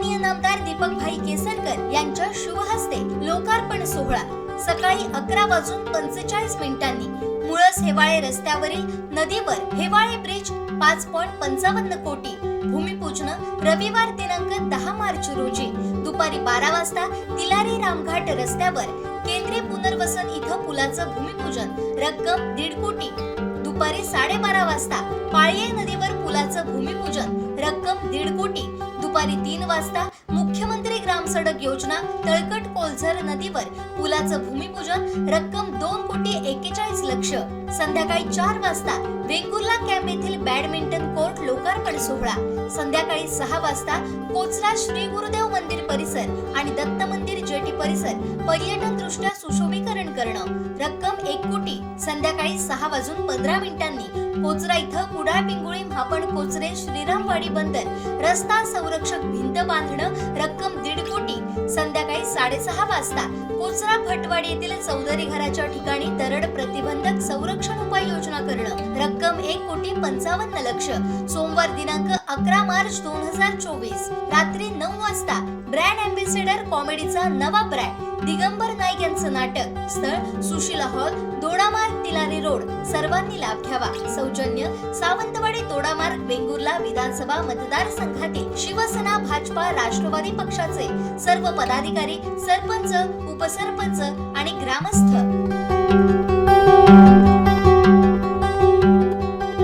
माननीय नामदार दीपक भाई केसरकर यांच्या शुभ हस्ते लोकार्पण सोहळा. सकाळी अकरा वाजून पंचेचाळीस मिनिटांनी मुळस हेवाळे रस्त्यावरील नदीवर हेवाळे ब्रिज पाच पॉइंट पंचावन्न कोटी. भूमिपूजन रविवार दिनांक दहा मार्च रोजी. दुपारी बारा वाजता तिलारी रामघाट रस्त्यावर केंद्रीय पुनर्वसन इथं पुलाचं भूमिपूजन. रक्कम दीड कोटी. दुपारी साडेबारा वाजता पाळये नदीवर पुलाचं भूमिपूजन. रक्कम दीड कोटी. दुपारी तीन वाजता मुख्यमंत्री ग्राम सडक योजना तळकट कोलझर नदीवर पुलाचं भूमिपूजन रक्कम दोन कोटी एकेचाळीस लक्ष. संध्याकाळी चार वाजता वेंगुर्ला कॅम्प येथील बॅडमिंटन कोर्ट लोकार्पण सोहळा. संध्याकाळी सहा वाजता कोचरा श्री गुरुदेव मंदिर परिसर आणि दत्त मंदिर जेटी परिसर पर्यटन दृष्ट्या सुशोभीकरण करणं. रक्कम एक कोटी. संध्याकाळी सहा वाजून पंधरा मिनिटांनी कोचरा इथं कुडाळ पिंगुळी म्हापण कोचरे श्रीरामवाडी बंदर. रस्ता संरक्षक भिंत बांधणं रक्कम दीड कोटी. संध्याकाळी साडेसहा वाजता. कोचरा भटवाडी येथील चौधरी घराच्या ठिकाणी दरड प्रतिबंधक संरक्षण उपाययोजना करणं. रक्कम एक कोटी पंचावन्न लक्ष. सोमवार दिनांक अकरा मार्च दोन हजार चोवीस. रात्री नऊ वाजता ब्रँड अँबॅसेडर कॉमेडीचा नवा ब्रँड. दिगंबर नाईक यांचं नाटक. स्थळ सुशीला हॉल दोडामार्ग तिलारी रोड. सर्वांनी लाभ घ्यावा. सौजन्य सावंतवाडी दोडामार्ग वेंगुर्ला विधानसभा मतदारसंघातील शिवसेना भाजपा राष्ट्रवादी पक्षाचे सर्व पदाधिकारी सरपंच उपसरपंच आणि ग्रामस्थ.